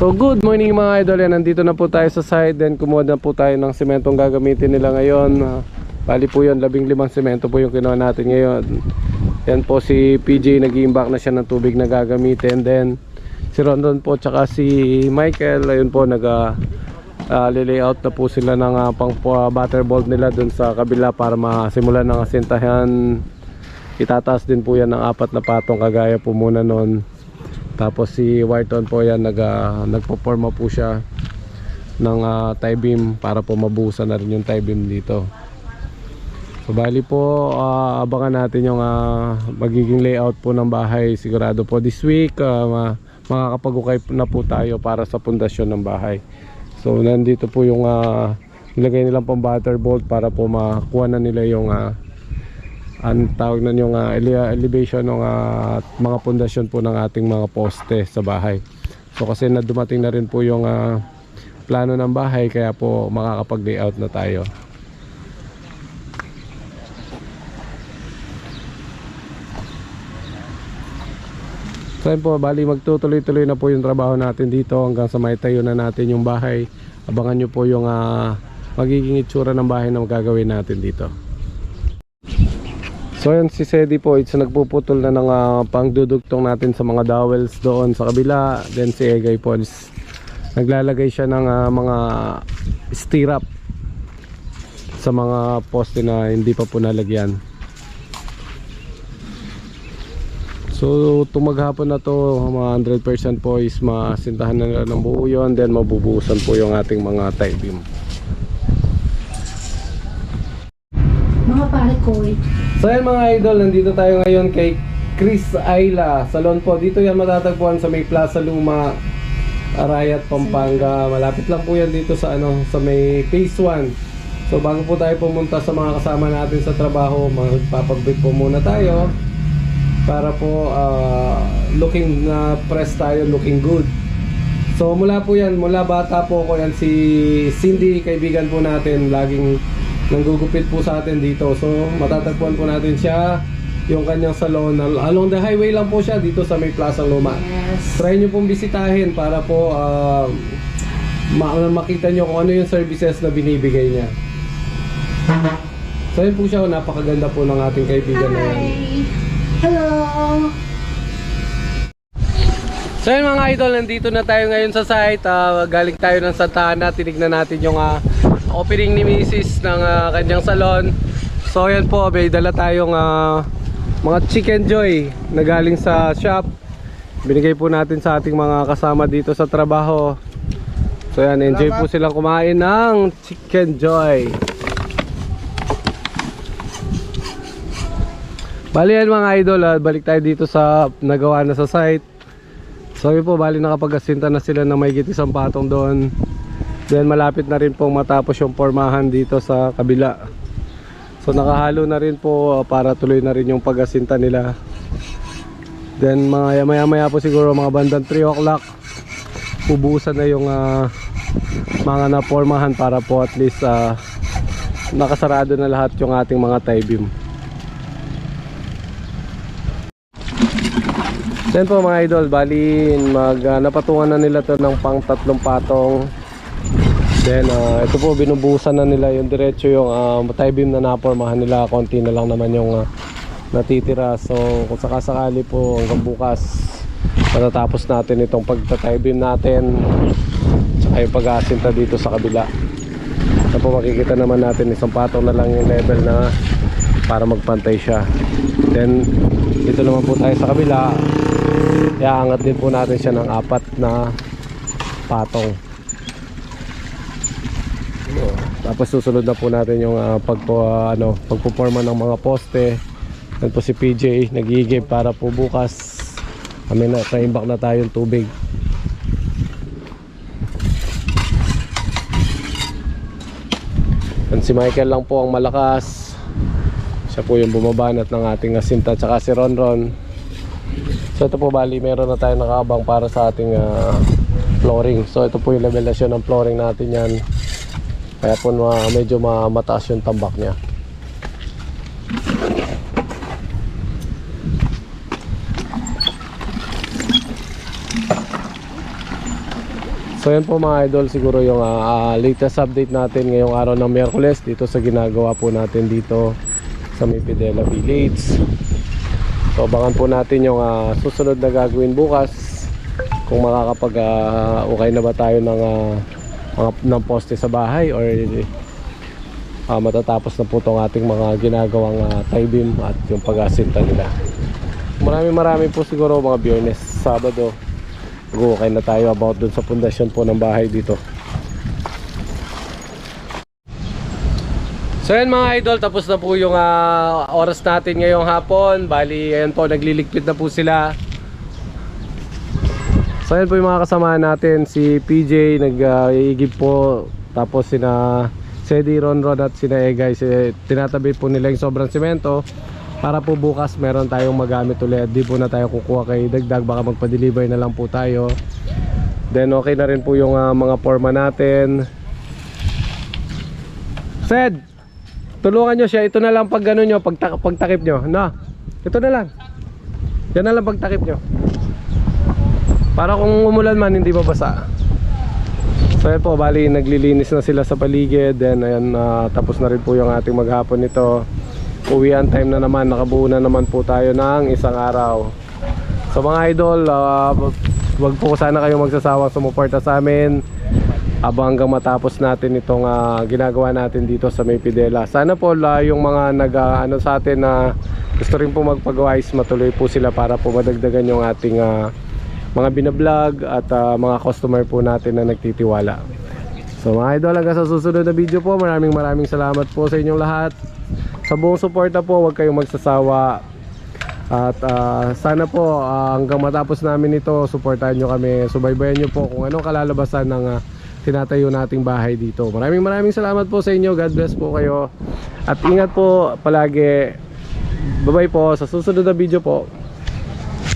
So good morning mga idol. Yan, nandito na po tayo sa site Then kumuha na po tayo ng sementong gagamitin nila ngayon. Ah, Bali po yun, labing limang semento po yung kinuha natin ngayon. Yan po si PJ nag-iimbak na siya ng tubig na gagamitin. Then si Rondon po tsaka si Michael Ayun po nag uh, layout na po sila ng ah, pang uh, butterbolt nila dun sa kabila Para masimulan ng asintahan. Itataas din po yan ng apat na patong kagaya po muna nun tapos si Whiteon po yan nag, uh, nagpo-forma po siya ng uh, tie beam para po mabuhusan na rin yung tie beam dito. So bali po ah, abangan natin yung ah, magiging layout po ng bahay sigurado po this week uh, ma makakapag-ukay na po tayo para sa pundasyon ng bahay. So nandito po yung uh, nilagay nilang pang butter bolt para po makuha na nila yung ah, ang tawag na yung ele- elevation ng ah, mga pundasyon po ng ating mga poste sa bahay. So kasi na dumating na rin po yung ah, plano ng bahay kaya po makakapag-layout na tayo. So po, bali magtutuloy-tuloy na po yung trabaho natin dito hanggang sa may tayo na natin yung bahay. Abangan nyo po yung ah, magiging itsura ng bahay na magagawin natin dito. So yun si Sedi po, it's nagpuputol na ng ah, pangdudugtong natin sa mga dowels doon sa kabila. Then si Egay po is naglalagay siya ng ah, mga stirrup sa mga poste na hindi pa po nalagyan. So tumaghapon na to, mga 100% po is masintahan na ng buo yun. Then mabubuhusan po yung ating mga tie beam. Mga pare ko eh. So yan mga idol, nandito tayo ngayon kay Chris Ayla Salon po. Dito yan matatagpuan sa may Plaza Luma, Arayat, Pampanga. Malapit lang po yan dito sa ano, sa may Phase 1. So bago po tayo pumunta sa mga kasama natin sa trabaho, magpapag-break po muna tayo para po ah, looking na press tayo, looking good. So mula po yan, mula bata po ko yan si Cindy, kaibigan po natin, laging nanggugupit po sa atin dito. So matatagpuan po natin siya, yung kanyang salon. Along the highway lang po siya dito sa may Plaza Luma. Yes. Try nyo pong bisitahin para po ah, ma- makita nyo kung ano yung services na binibigay niya. So yun po siya, napakaganda po ng ating kaibigan na yan. Hi. Hello. So yun mga idol, nandito na tayo ngayon sa site. Ah, galing tayo ng Santa Ana, tinignan natin yung ah, opening ni Mrs. ng ah, kanyang salon. So yan po, may dala tayong ah, mga chicken joy na galing sa shop. Binigay po natin sa ating mga kasama dito sa trabaho. So yan, enjoy po silang kumain ng chicken joy. Bali yan mga idol, ah, balik tayo dito sa nagawa na sa site. So yun po, bali nakapag-asinta na sila ng may isang patong doon. Then malapit na rin pong matapos yung formahan dito sa kabila. So nakahalo na rin po uh, para tuloy na rin yung pag-asinta nila. Then mga maya maya po siguro mga bandang 3 o'clock ubusan na yung uh, mga napormahan para po at least uh, nakasarado na lahat yung ating mga tie beam. Then po mga idol, bali mag ah, napatungan na nila to ng pang tatlong patong. Then ah, ito po binubuhusan na nila yung diretso yung uh, tie beam na napormahan nila, konti na lang naman yung ah, natitira. So kung sakasakali po hanggang bukas matatapos natin itong pagta-tie beam natin. Tsaka yung pag-aasinta dito sa kabila. Ito po makikita naman natin isang patong na lang yung level na para magpantay siya. Then dito naman po tayo sa kabila. Iaangat din po natin siya ng apat na patong. Tapos susunod na po natin yung uh, pagpo, ah, ano, pagpuporma ng mga poste. Yan po si PJ nagigib para po bukas kami na kaimbak na tayong tubig. Yan si Michael lang po ang malakas. Siya po yung bumabanat ng ating asinta tsaka si Ronron. So ito po bali meron na tayo nakabang para sa ating ah, flooring. So ito po yung levelasyon ng flooring natin yan. Kaya po ma- medyo ma- mataas yung tambak niya. So yan po mga idol siguro yung ah, latest update natin ngayong araw ng Miyerkules dito sa ginagawa po natin dito sa Mipidela Village. So abangan po natin yung ah, susunod na gagawin bukas kung makakapag ah, okay na ba tayo ng ah, mga ng poste sa bahay or ah, matatapos na po itong ating mga ginagawang uh, tie beam at yung pag-asinta nila. Marami marami po siguro mga biyernes, Sabado. Mag-okay na tayo about dun sa pundasyon po ng bahay dito. So yan mga idol, tapos na po yung ah, oras natin ngayong hapon. Bali, ayan po, nagliligpit na po sila. So yan po yung mga kasama natin, si PJ nag-iigib po, tapos sina Sedi, Ronron at sina Egay, si, tinatabi po nila yung sobrang semento para po bukas meron tayong magamit ulit. Di po na tayo kukuha kay Dagdag, baka magpa-deliver na lang po tayo. Then okay na rin po yung ah, mga forma natin. Sed, tulungan nyo siya. Ito na lang pag gano'n nyo, pag pagtakip nyo. No, ito na lang. Yan na lang pagtakip nyo. Para kung umulan man, hindi mabasa. So yun po, bali naglilinis na sila sa paligid. Then ayan, ah, tapos na rin po yung ating maghapon nito. Uwian time na naman, nakabuo na naman po tayo ng isang araw. So mga idol, ah, wag po sana kayong magsasawang sumuporta sa amin habang hanggang matapos natin itong ah, ginagawa natin dito sa Maypidela. Sana po la, yung mga nag ah, ano sa atin na gusto rin po magpagawa is matuloy po sila para po madagdagan yung ating ah, mga binablog at ah, mga customer po natin na nagtitiwala. So mga idol, hanggang sa susunod na video po, maraming maraming salamat po sa inyong lahat. Sa buong suporta po, huwag kayong magsasawa. At ah, sana po ah, hanggang matapos namin ito, suportahan nyo kami. Subaybayan nyo po kung anong kalalabasan ng ah, tinatayo nating bahay dito. Maraming maraming salamat po sa inyo. God bless po kayo. At ingat po palagi. Bye-bye po sa susunod na video po.